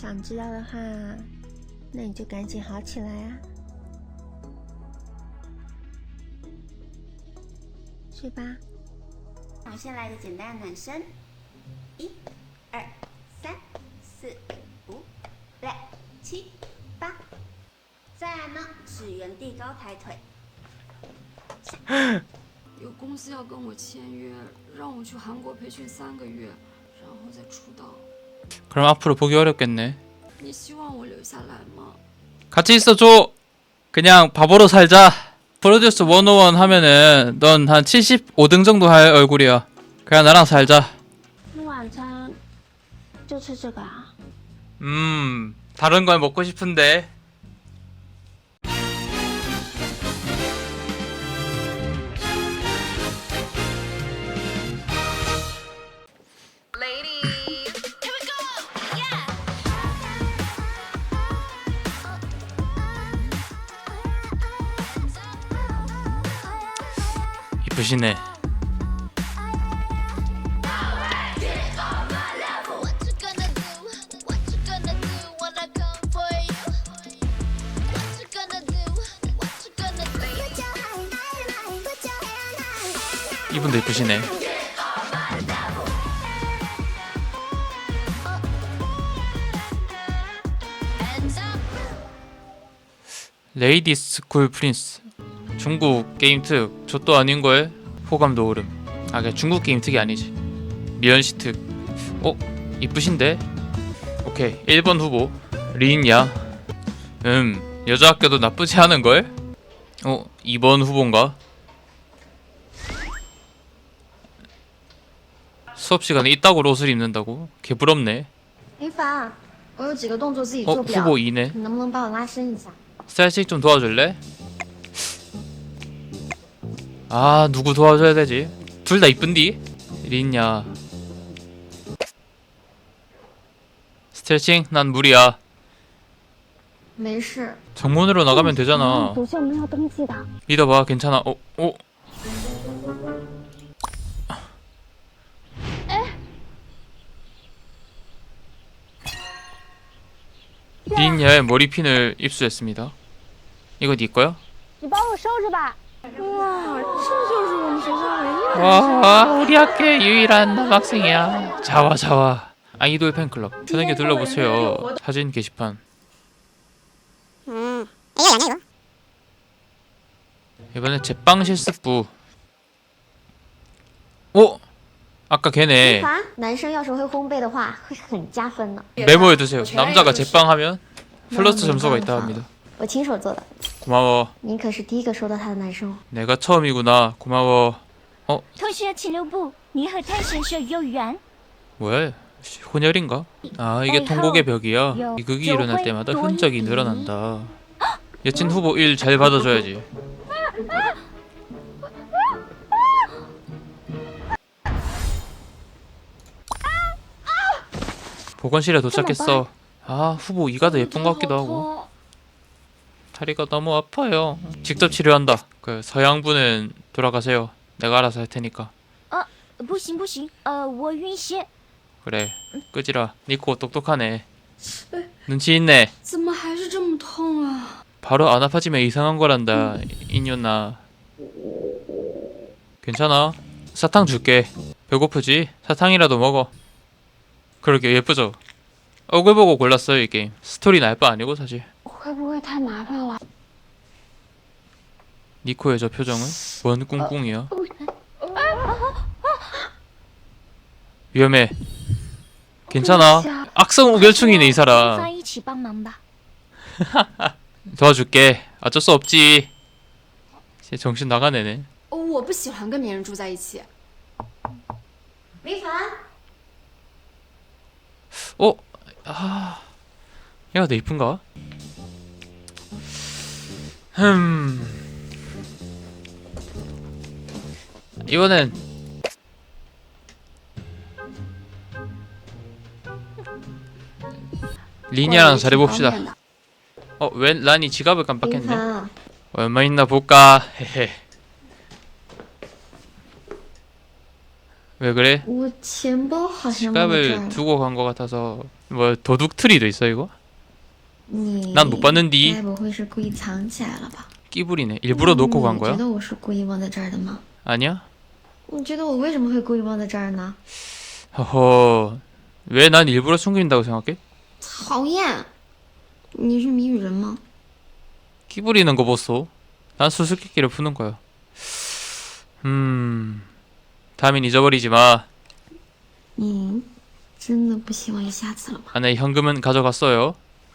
想知道的话，那你就赶紧好起来啊！睡吧。我们先来个简单的暖身，一、二、三、四、五、六、七、八。再来呢是原地高抬腿，有公司要跟我签约，让我去韩国培训三个月，然后再出道。 그럼 앞으로 보기 어렵겠네. 같이 있어줘. 그냥 바보로 살자. 프로듀스 101 하면은 넌 한 75등 정도 할 얼굴이야. 그냥 나랑 살자. 뭐 음, 다른 걸 먹고 싶은데. High. 이분도 up. 레이디 스쿨 프린스. 중국 게임 특. 저 또 아닌걸? 호감도 오름. 아, 그냥 중국 게임 특이 아니지. 미연시 특. 어? 이쁘신데? 오케이. 1번 후보. 리인야. 음, 여자 학교도 나쁘지 않은걸? 어? 2번 후보인가? 수업 시간에 이따구로 옷을 입는다고? 개부럽네. 林凡，我有几个动作自己 어? 做不了， 후보 2네. 你能不能帮我拉伸一下？ 스타일씩 좀 도와줄래? 아 누구 도와줘야 되지? 둘 다 이쁜디? 리냐 스트레칭? 난 무리야 没事。 정문으로 나가면 되잖아 组秀没有登记的。 믿어봐 괜찮아 어? 어? 리냐의 머리핀을 입수했습니다 이거 네 거야? 你帮我收着吧。 哇，这就是我们学校唯一的。 와 우리 학교의 유일한 남학생이야 자와 자와 아이돌 팬클럽 편하게 둘러보세요 사진 게시판 이번엔 제빵 실습부 오 아까 林 걔네 凡，男生要是会烘焙的话，会很加分呢。 메모해두세요 남자가 제빵하면 플러스 점수가 있다 합니다 我亲手做的， 고마워 你可是第一个收到他的男生哦。 내가 처음이구나 고마워 同学，请留步，你和太神社有缘。 뭐야 씨, 혼혈인가? 아 이게 통곡의 벽이야 이 극이 일어날 때마다 흔적이 늘어난다 여친 후보 1 잘 받아줘야지 보건실에 도착했어 아 후보 2가 더 예쁜 것 같기도 하고 다리가 너무 아파요 직접 치료한다 그 서양분은 돌아가세요 내가 알아서 할 테니까 不行不行，呃，我晕血。 그래 끄지라 니코 똑똑하네 눈치 있네 怎么还是这么痛啊？ 바로 안 아파지면 이상한 거란다 인연아 괜찮아 사탕 줄게 배고프지? 사탕이라도 먹어 그러게 예쁘죠? 얼굴 보고 골랐어요 이 게임 스토리는 알 바 아니고 사실 会不会太麻烦了？ 니코의 저 표정은 뭔 꿍꿍이야 위험해 괜찮아 악성 우결충이네 이 跟 사람 方一起帮忙吧。 도와줄게 어쩔 수 없지 쟤 정신 나가네네 哦我不喜欢跟别人住在一起。林凡， 어? 아... 얘가 더 이쁜가? 흠... 이번엔 리니아랑 잘해봅시다 어? 웬 란이 지갑을 林 깜빡했네 凡， 얼마 있나 볼까 헤헤 왜 그래? 我钱包好像忘在这儿 지갑을 了。 두고 간 것 같아서 뭐 도둑 트리도 있어 이거? 你 난 못 봤는디 该不会是故意藏起来了吧？ 끼부리네. 일부러 놓고 간 你觉 거야? 得我是故意忘在这儿的吗？ 아니야? 你觉得我为什么会故意忘在这儿呢？ 허허. 왜 난 일부러 숨긴다고 생각해? 讨厌！你是谜语人吗？ 끼부리는 거 보소. 난 수수께끼를 푸는 거야. 음. 다음엔 잊어버리지 마. 你真的不希望有下次了吗？ 안에 현금은 가져갔어요.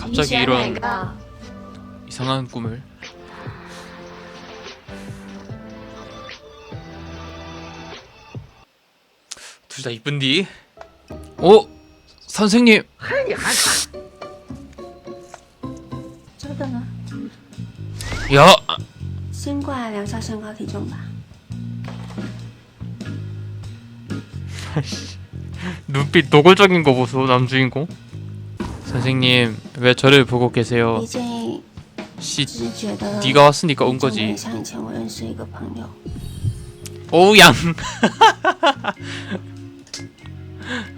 갑자기 你选哪 이런 个？ 이상한 꿈을. 둘 다 이쁜디? 오! 선생님! 这个呢？ 야! 先过来量下身高体重吧。 눈빛 노골적인 거 보소 남주인공 선생님 왜 저를 보고 계세요 毕竟 씨 只是觉得 네가 왔으니까 온 真的 거지 很像以前我认识一个朋友。 오우양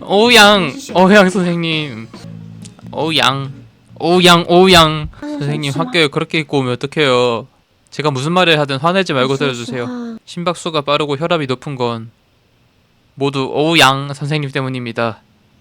오우양 오우양 선생님 오우양 오우양 오우양 선생님 학교에 그렇게 입고 오면 어떡해요 제가 무슨 말을 하든 화내지 말고 说实 들어주세요 话 심박수가 빠르고 혈압이 높은 건 모두 오우양 선생님 때문입니다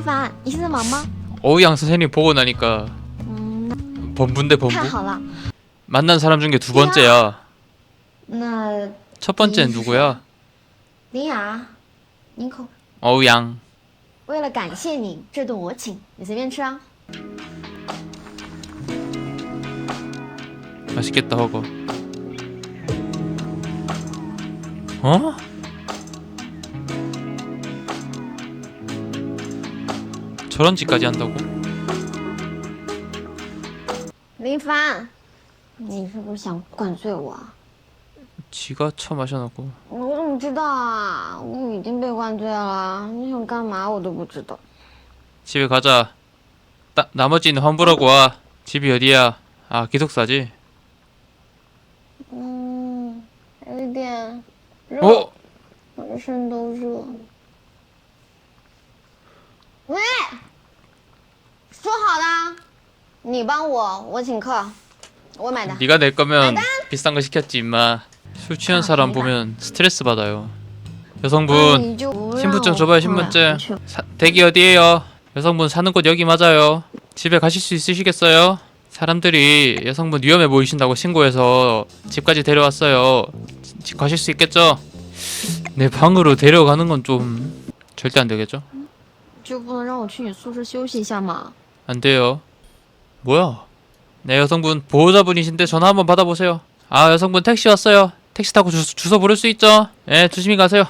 林凡，你现在忙吗？ 오양 선생님 보고 나니까 嗯， 범부인데 太 범부 好了。 만난 사람 중에 두 번째야 那 첫 번째는 누구야 林雅，宁口， 오양 为了感谢你，这顿我请，你随便吃啊。 맛있겠다 허거 어? 저런 짓까지 한다고? 林凡，你是不是想灌醉我啊？ 지가 처 마셔놓고 我怎么知道啊？我已经被灌醉了，你想干嘛我都不知道。 집에 가자 따, 나머지는 환불하고 와 집이 어디야? 아 기숙사지? 嗯，有点热， 어? 浑身都热。喂， 说好的，你帮我，我请客，我买单。 네가 낼 거면 비싼 거 시켰지 임마 술 취한 사람 보면 스트레스 받아요 那 여성분 你就不让 신분증 我 줘봐요 出来 신분증 回去 사, 댁이 어디에요? 여성분 사는 곳 여기 맞아요 집에 가실 수 있으시겠어요? 사람들이 여성분 위험해 보이신다고 신고해서 집까지 데려왔어요 집 가실 수 있겠죠? 내 방으로 데려가는 건 좀 절대 안 되겠죠? 就不能让我去你宿舍休息一下吗？ 안 돼요 뭐야 네 여성분 보호자분이신데 전화 한번 받아보세요 아 여성분 택시 왔어요 택시 타고 주, 주소 부를 수 있죠? 예 조심히 가세요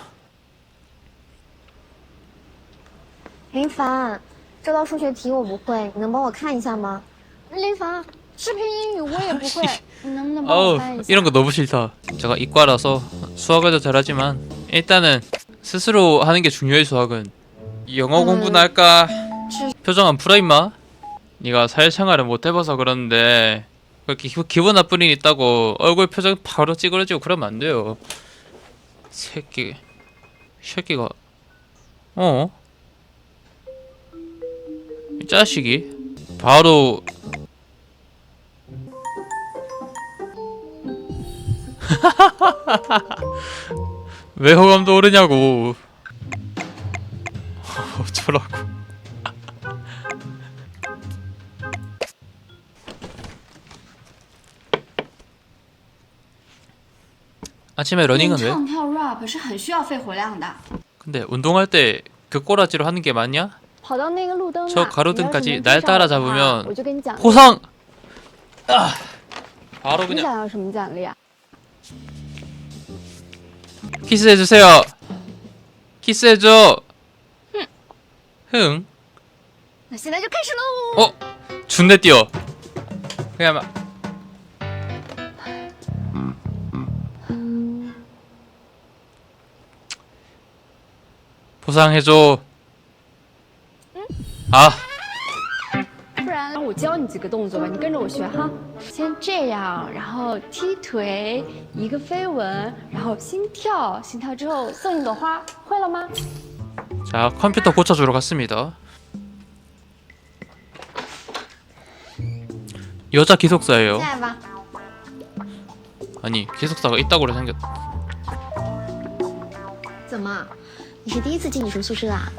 林凡，这道数学题我不会，你能帮我看一下吗？林凡，视频英语我也不会，你能不能帮我 어우 翻一下？ 이런 거 너무 싫다 제가 이과라서 수학을 더 잘하지만 일단은 스스로 하는 게 중요해 수학은 영어 음. 공부나 할까 지- 표정 안 풀어 임마 네가 사회생활을 못 해봐서 그러는데 그렇게 기, 기분 나쁜 일 있다고 얼굴 표정 바로 찌그러지고 그러면 안 돼요. 새끼 새끼가 어? 이 자식이? 바로 왜 호감도 오르냐고. 어쩌라고 아침에 러닝은 왜? 唱跳 rap 是很需要肺活量的。 근데 운동할 때 그 꼬라지로 하는 게 맞냐? 跑到那个路灯那 저 儿 가로등까지 你要是能 날 追上我的 따라잡으면 话我就跟你讲， 포상! 아, 바로 你 그냥 想要什么奖励啊？ 키스해주세요. 키스해줘. 흥. 那现在就开始喽！ 어? 준대 뛰어. 그냥 막. 보상해줘. 아, 不然我教你几个动作吧，你跟着我学哈。先这样，然后踢腿，一个飞吻，然后心跳，心跳之后送你朵花，会了吗？ 자 컴퓨터 고쳐주러 갔습니다. 여자 기숙사예요. 进来吧。 아니 기숙사가 이따구로 생겼. 怎么？ 你是第一次进女生宿舍啊？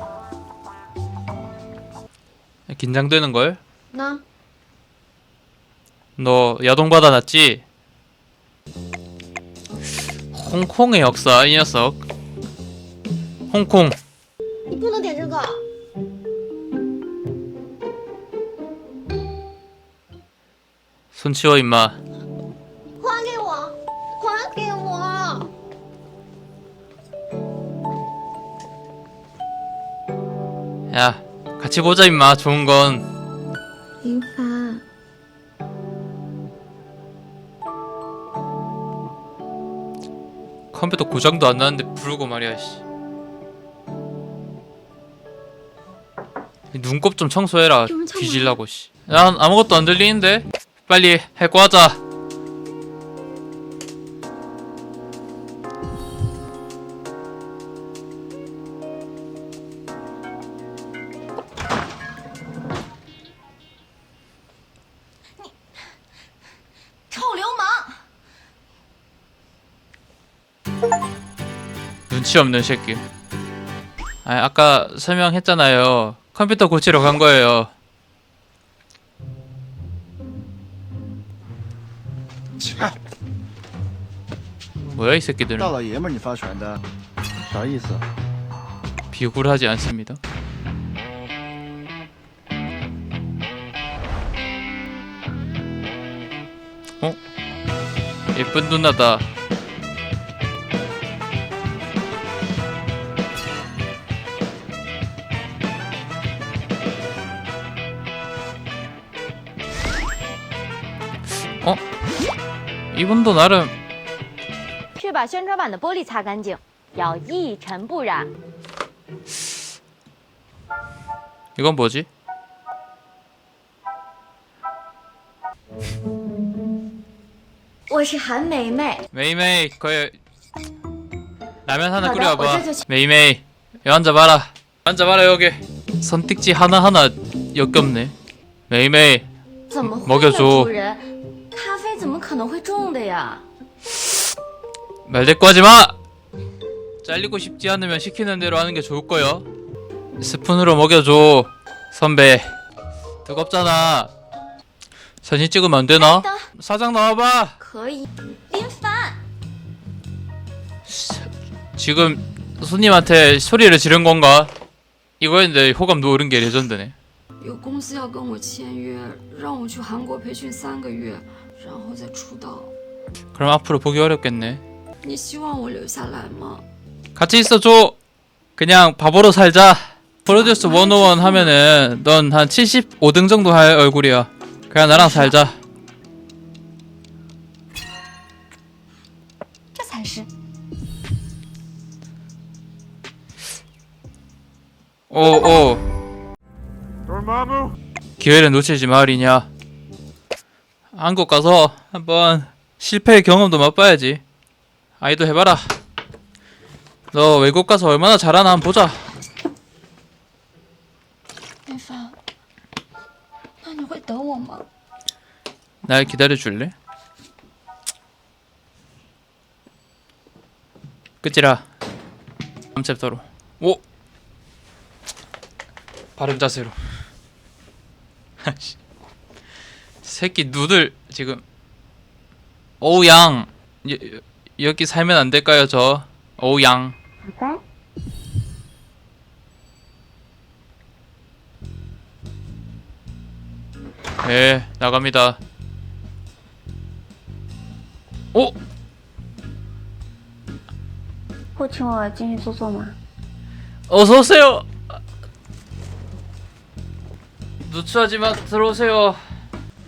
긴장되는 걸. 那 너 야동 받아놨지? 홍콩의 역사 이 녀석. 홍콩. 你不能点这个。 손 치워 임마. 야 같이 보자 임마 좋은 건. 林凡， 컴퓨터 고장도 안 나는데 부르고 말이야 씨. 눈곱 좀 청소해라 뒤질라고 씨. 난 아무것도 안 들리는데 빨리 할거 하자. 눈치 없는 새끼. 아, 아까 설명했잖아요. 컴퓨터 고치러 간 거예요. 切， 뭐야 이 새끼들은 大老爷们儿你发传单，啥意思？ 비굴하지 않습니다. 어? 예쁜 누나다. 이분도 나름 去把宣传板的玻璃擦干净，要一尘不染。 이건 뭐지? 我是韩梅梅， 메이메이 거의 라면 하나 맞아, 끓여봐 어제도 메이메이 여기 앉아봐라 앉아봐라 여기 선택지 하나하나 역겹네 메이메이 怎么会呢，某个族主人？咖啡怎么 可能会中的呀？ 말대꾸 하지마 잘리고 싶지 않으면 시키는 대로 하는 게 좋을 거요 스푼으로 먹여줘 선배 뜨겁잖아 사진 찍으면 안 되나? 사장 나와봐 可以，林凡， 지금 손님한테 소리를 지른 건가? 이거였는데 호감 노른 게 레전드네 有公司要跟我签约，让我去韩国培训三个月， 然后再出道。 그럼 앞으로 보기 어렵겠네 你希望我留下来吗？ 같이 있어줘. 그냥 바보로 살자. 프로듀스 101 하면은 넌 한 75등 정도 할 얼굴이야. 그냥 나랑 살자. 这才是。 오, 오. 기회를 놓치지 말이냐. 한국 가서 한번 실패의 경험도 맛봐야지. 아이도 해봐라. 너 외국 가서 얼마나 잘하나 한번 보자. 林凡，那你会等我吗？ 날 기다려줄래? 끝이라 다음 챕터로 오! 바른 자세로 아이씨. 새끼 누들 지금 어우 양 여, 여기 살면 안 될까요, 저? 오양. 好的。 예, 나갑니다. 오, 会请我进去坐坐吗？ 어서 오세요. 누추하지만 들어오세요.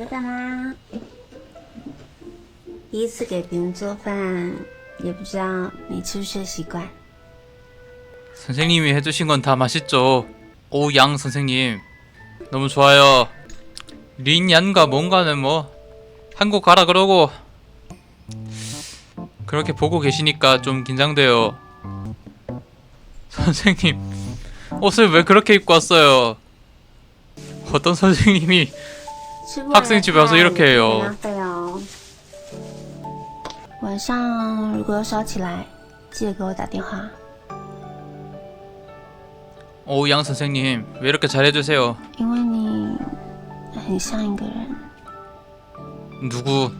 知道吗？第一次给别人做饭，也不知道你吃不吃得习惯。 선생님이 해주신 건 다 맛있죠. 오양 선생님 너무 좋아요. 린얀과 뭔가는 뭐 한국 가라 그러고 그렇게 보고 계시니까 좀 긴장돼요. 선생님 옷을 왜 그렇게 입고 왔어요? 어떤 선생님이 吃不完的 학생 집에 와서 菜 이렇게 别 해요. 浪费哦。晚上如果又烧起来，记得给我打电话。 오양 선생님 왜 이렇게 잘해주세요? 因为你很像一个人， 누구?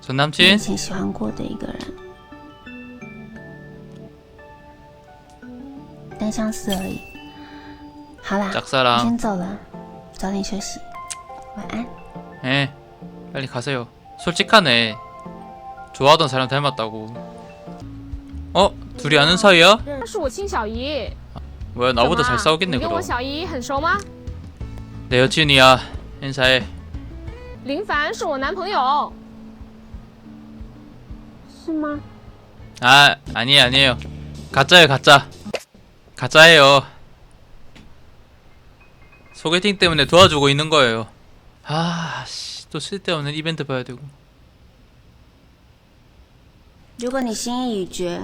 전 你以 남친? 前喜欢过的一个人，单相思而已。好啦，我 짝사랑. 先走了，早点休息， 晚安。 예, 빨리 가세요. 솔직하네. 좋아하던 사람 닮았다고. 어? 둘이 아는 사이야? 那是我亲小姨。 뭐야 나보다 怎么 잘 싸우겠네 你跟我 그럼. 小姨很熟吗？ 내 여친이야. 인사해. 林凡是我男朋友。是吗？ 아 아니에요 아니에요. 가짜예요 가짜. 가짜예요. 소개팅 때문에 도와주고 있는 거예요. 아씨 또 쓸데없는 이벤트 봐야 되고. 如果你心意已决，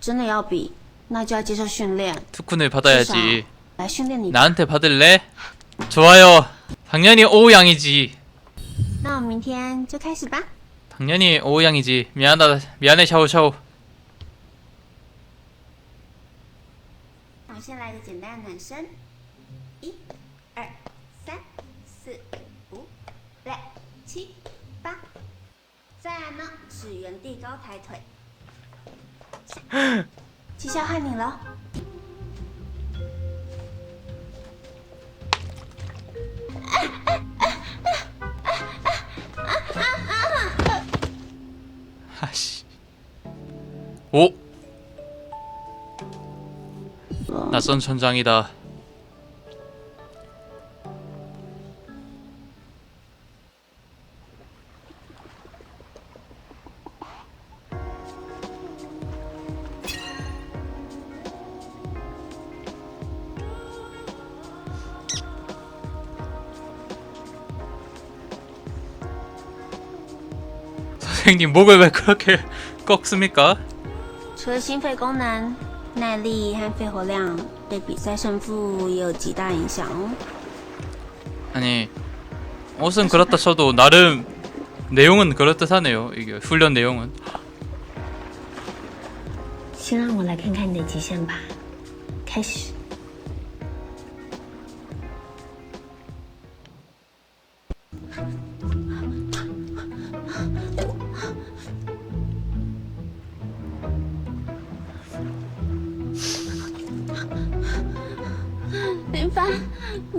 真的要比，那就要接受训练， 투쿤을 받아야지. 来训练你吧。 나한테 받을래? 좋아요. 당연히 오우양이지. 那我们明天就开始吧。 당연히 오우양이지. 미안하다. 미안해 샤오 샤오. 原地高抬腿，气笑害你了！啊啊啊啊啊啊啊啊啊！啊，哦，낯선천장이 다。 선생님 목을 왜 그렇게 꺾습니까? 除了心肺功能，耐力和肺活量对比赛胜负也有极大影响哦。 아니 옷은 그렇다 쳐도 나름 내용은 그럴듯하네요. 이게 훈련 내용은 先让我来看看你的极限吧。开始。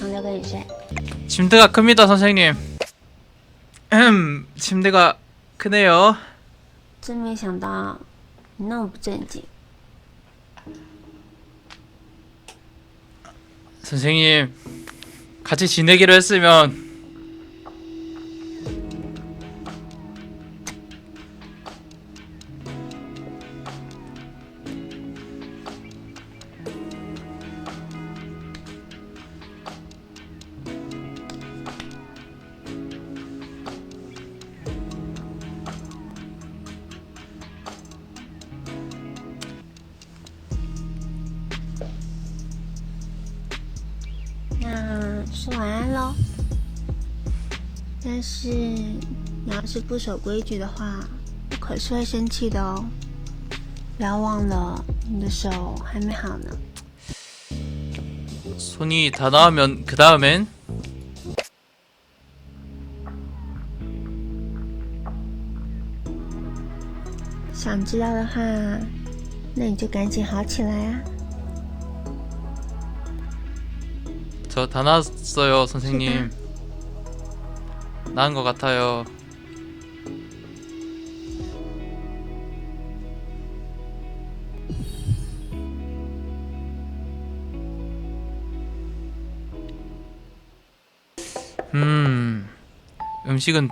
能留给你睡。 침대가 큽니다, 선생님. 음, 침대가 크네요. 真没想到你那么不正经。 선생님 같이 지내기로 했으면 但是你要是不守规矩的话，我可是会生气的哦。不要忘了，你的手还没好呢。 손이 다 나오면 그 다음엔 想知道的话，那你就赶紧好起来啊！ 저 다 나왔어요 선생님 나은 것 같아요. 음 음식은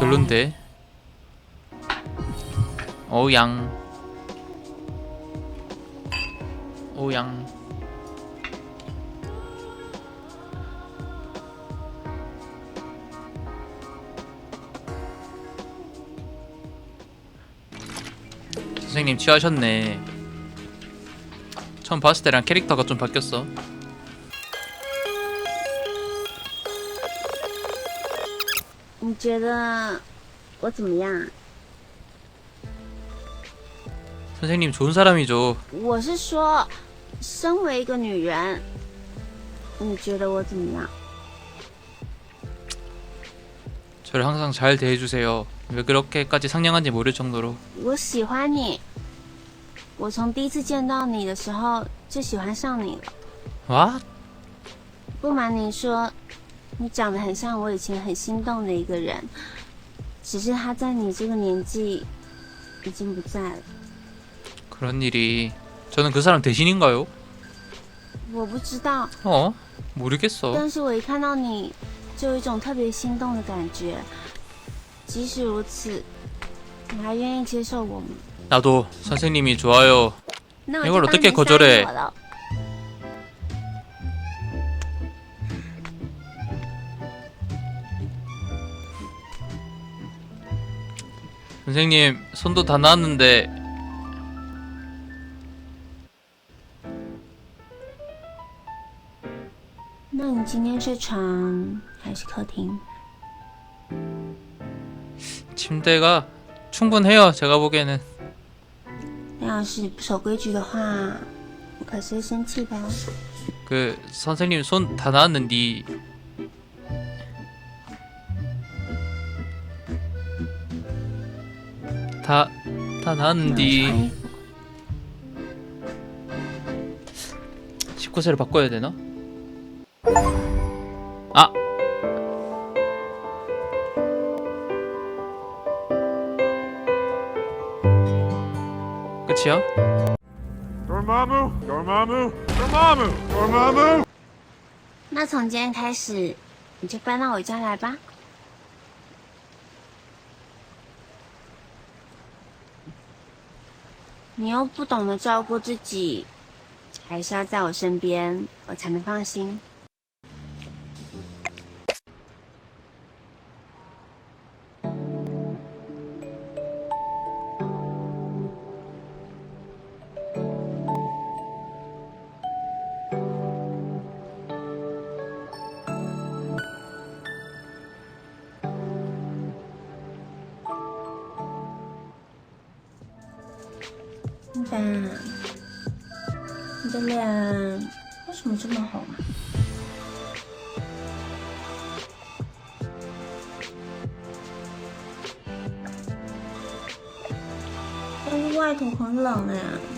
별론데. 어양. 오양 선생님 취하셨네 처음 봤을 때랑 캐릭터가 좀 바뀌었어 你觉得我怎么样？ 선생님 좋은 사람이죠 我是说，身为一个女人，你觉得我怎么样？ 저를 항상 잘 대해주세요 왜 그렇게까지 상냥한지 모를 정도로 我喜欢你， 我从第一次见到你的时候就喜欢上你了。 와? 不瞒您说，你长得很像我以前很心动的一个人，只是他在你这个年纪已经不在了。 그런 일이 저는 그 사람 대신인가요? 我不知道， 어? 모르겠어 但是我一看到你，就有一种特别心动的感觉。即使如此，你还愿意接受我吗？ 나도 선생님이 좋아요. 이걸 어떻게 거절해? 선생님 손도 다 나왔는데 침대가 충분해요 제가 보기에는 要是不守规矩的话，我可是会生气的哦。 그 선생님 손 다 나왔는데 다, 다 那我穿 나왔는데 衣服。 19세를 바꿔야 되나? 끝이야? Dormammu, Dormammu, Dormammu, Dormammu. 那从今天开始，你就搬到我家来吧。你又不懂得照顾自己，还是要在我身边，我才能放心。 你的，你的脸为什么这么红啊？但是外头很冷哎。